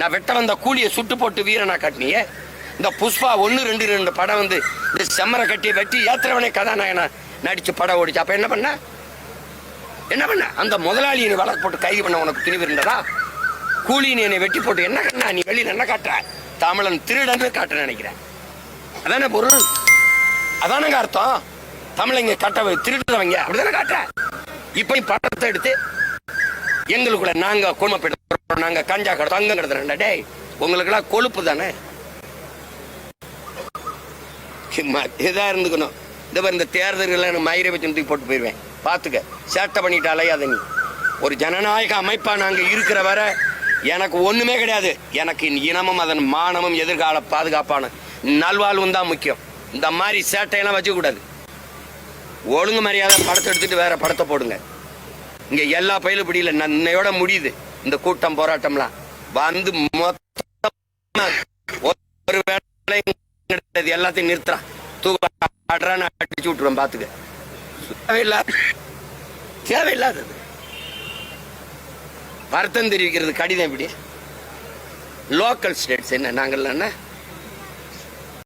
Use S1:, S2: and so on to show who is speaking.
S1: நான் வெட்ட வந்த கூலியை சுட்டு போட்டு வீரனா காட்டினியே. இந்த புஷ்பா ஒன்று ரெண்டு ரெண்டு படம் வந்து இந்த செம்மரை கட்டி வெட்டி ஏத்துறவனே கதாநாயகனா நடிச்சு படம் ஓடிச்சு. அப்ப என்ன பண்ண? என்ன பண்ண? அந்த முதலாளியை நீ வழக்கு போட்டு கைது பண்ண உனக்கு துணிவு இருந்ததா? கூலி நீ என்னை வெட்டி போட்டு என்ன கண்ணா நீ வெளியில என்ன காட்டுற? தமிழன் திருடன்னு காட்ட நினைக்கிறேன். அதானே பொருள்? அதானங்க அர்த்தம்? தமிழங்க கட்ட திருடுறவங்க அப்படிதானே காட்டுற? இப்ப படத்தை எடுத்து எங்களுக்குள்ள நாங்க குடும்பப்பட்டு நாங்க கஞ்சா கடை தங்கம் கிடத்துறோம் டேய் உங்களுக்கெல்லாம் கொழுப்பு தானே? சும்மா இருந்துக்கணும். இந்த மாதிரி இந்த தேர்தல்களை நான் மயிரை வச்சு தூக்கி போட்டு போயிடுவேன் பார்த்துக்க சேட்டை பண்ணிட்டு அலையாத நீ. ஒரு ஜனநாயக அமைப்பா நாங்க இருக்கிற வர எனக்கு ஒண்ணுமே கிடையாது. எனக்கு இனமும் அதன் மானமும் எதிர்கால பாதுகாப்பான நல்வாழ்வும் தான் முக்கியம். இந்த மாதிரி சேட்டையெல்லாம் வச்சுக்கூடாது ஒழுங்கு மரியாதை படத்தை எடுத்துட்டு வேற படத்தை போடுங்க. இங்க எல்லா பயிலும் பிடியில நன்னையோட முடியுது. இந்த கூட்டம் போராட்டம்லாம். வந்து மொத்தமா ஒரு வேலை எல்லாத்தையும் நிறுத்துறான். தூக்க அடிச்சு விட்டுருவேன் பாத்துக்க. தேவையில்லாத தேவையில்லாதது. வருத்தம் தெரிவிக்கிறது கடிதம் இப்படி. லோக்கல் ஸ்டேட்ஸ் என்ன? நாங்கள் என்ன?